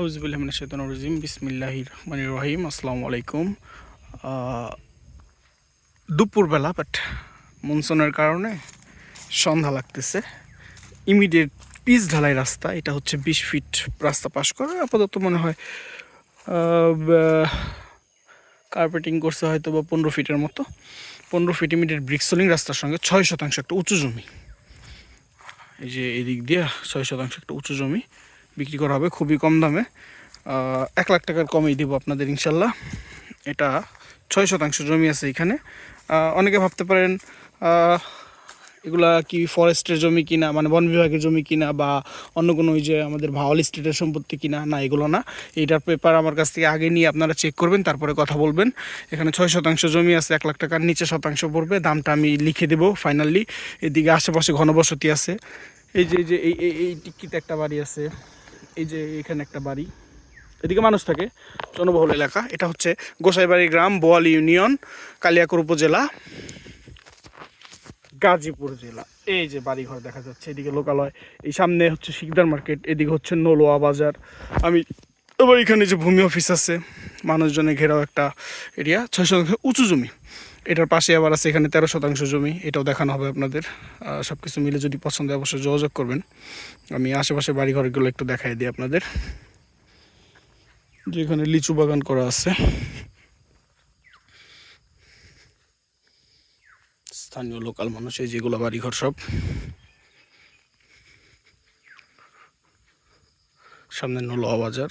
আউজবুল্লাহমিন রাজিম। বিসমিল্লাহ রহমান রহিম। আসসালামু আলাইকুম। দুপুরবেলা বাট মনসুনের কারণে সন্ধ্যা লাগতেছে। ইমিডিয়েট পিচ ঢালাই রাস্তা, এটা হচ্ছে বিশ ফিট রাস্তা পাস করে আপাতত মনে হয় কার্পেটিং করছে হয়তো বা পনেরো ফিটের মতো। পনেরো ফিট ইমিডিয়েট ব্রিক্সলিং রাস্তার সঙ্গে ছয় শতাংশ একটা উঁচু জমি। এই যে এদিক দিয়ে ছয় শতাংশ একটা উঁচু জমি। বিক্রি করা হবে খুবই কম দামে। এক লাখ টাকার কমেই দিব আপনাদের ইনশাল্লাহ। এটা ছয় শতাংশ জমি আছে এখানে। অনেকে ভাবতে পারেন এগুলা কি ফরেস্টের জমি কিনা মানে বন বিভাগের জমি কিনা বা অন্য কোনো ওই যে আমাদের ভাওয়াল স্টেটের সম্পত্তি কিনা, না, এগুলো না। এইটার পেপার আমার কাছ থেকে আগে নিয়ে আপনারা চেক করবেন, তারপরে কথা বলবেন। এখানে ছয় শতাংশ জমি আছে, এক লাখ টাকার নিচে শতাংশ পড়বে। দামটা আমি লিখে দেবো ফাইনালি এদিকে আশেপাশে ঘনবসতি আছে। এই যে এই যে, এই, এই- এই টিকিতে একটা বাড়ি আছে। এই যে এখানে একটা বাড়ি। এদিকে মানুষ থাকে, জনবহুল এলাকা। এটা হচ্ছে গোসাইবাড়ি গ্রাম, বোয়াল ইউনিয়ন, কালিয়াকর উপজেলা, গাজীপুর জেলা। এই যে বাড়িঘর দেখা যাচ্ছে এদিকে লোকালয়। এই সামনে হচ্ছে শিকদার মার্কেট, এদিকে হচ্ছে নলোয়া বাজার। আমি আবার এখানে যে ভূমি অফিস আছে মানুষজনে ঘেরাও একটা এরিয়া ছয় উঁচু জমি। এটার পাশে আবার আছে এখানে তেরো শতাংশ জমি, এটাও দেখানো হবে আপনাদের। সব কিছু মিলে যদি পছন্দ অবশ্যই যোগাযোগ করবেন। আমি আশেপাশে বাড়িঘরগুলো একটু দেখাই দিই আপনাদের। যে এখানে লিচু বাগান করা আছে। স্থানীয় লোকাল মানুষ, এই যেগুলো বাড়িঘর সব। সামনে নলোয়া বাজার।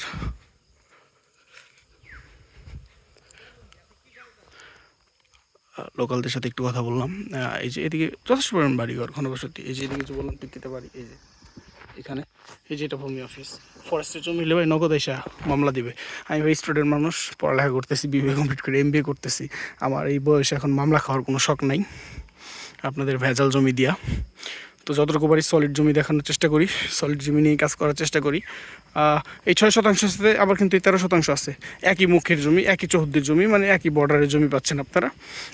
লোকালদের সাথে একটু কথা বললাম। এই যে এদিকে যথেষ্ট পরিমাণ বাড়িঘর ঘনবসতি এই যে এদিকে যে বললাম টিকিতে বাড়ি, এই যে এখানে, এই যে এটা ভূমি অফিস ফরেস্টের জমি হলে ভাই, নগদ এসা মামলা দিবে। আমি ভাই স্টুডেন্ট মানুষ, পড়ালেখা করতেছি বিবিএ কমপ্লিট করে এম করতেছি। আমার এই বয়সে এখন মামলা খাওয়ার কোনো শখ নাই। আপনাদের ভেজাল জমি দিয়া। তো যতটুকু পারি সলিড জমি দেখানোর চেষ্টা করি সলিড জমি নিয়ে কাজ করার চেষ্টা করি। এই ছয় শতাংশের সাথে আবার কিন্তু তেরো শতাংশ আছে। একই মুখের জমি, একই চৌহদ্দির জমি মানে একই বর্ডারের জমি পাচ্ছেন আপনারা।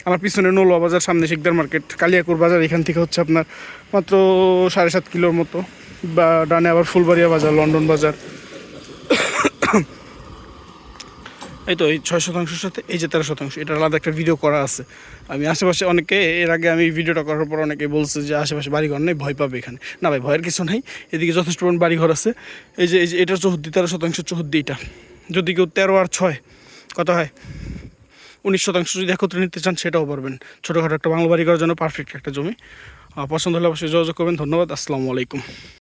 আমার পিছনে নলোয়া বাজার, সামনে শিকদার মার্কেট কালিয়াকুর বাজার, এখান থেকে হচ্ছে আপনার মাত্র সাড়ে সাত কিলোর মতো। বা ডানে আবার ফুলবাড়িয়া বাজার, লন্ডন বাজার। এই তো এই ছয় শতাংশের সাথে, এই যে তেরো শতাংশ এটা আলাদা একটা ভিডিও করা আছে। আমি আশেপাশে অনেকে, এর আগে আমি ভিডিওটা করার পর অনেকে বলছে যে আশেপাশে বাড়িঘর নেই, ভয় পাবে এখানে। না ভাই, ভয়ের কিছু নাই, এদিকে যথেষ্ট পরিমাণ বাড়িঘর আছে। এই যে এই যে এটা চৌহদ্দি, তেরো শতাংশ চৌহদ্দি এটা। যদি কেউ তেরো আর ছয়, কত হয়? উনিশ শতাংশ যদি একত্রে নিতে চান, সেটাও পারবেন। ছোটোখাটো একটা বাংলা বাড়ি করার জন্য পারফেক্ট একটা জমি। পছন্দ হলে অবশ্যই যোগাযোগ করবেন। ধন্যবাদ, আসসালামু আলাইকুম।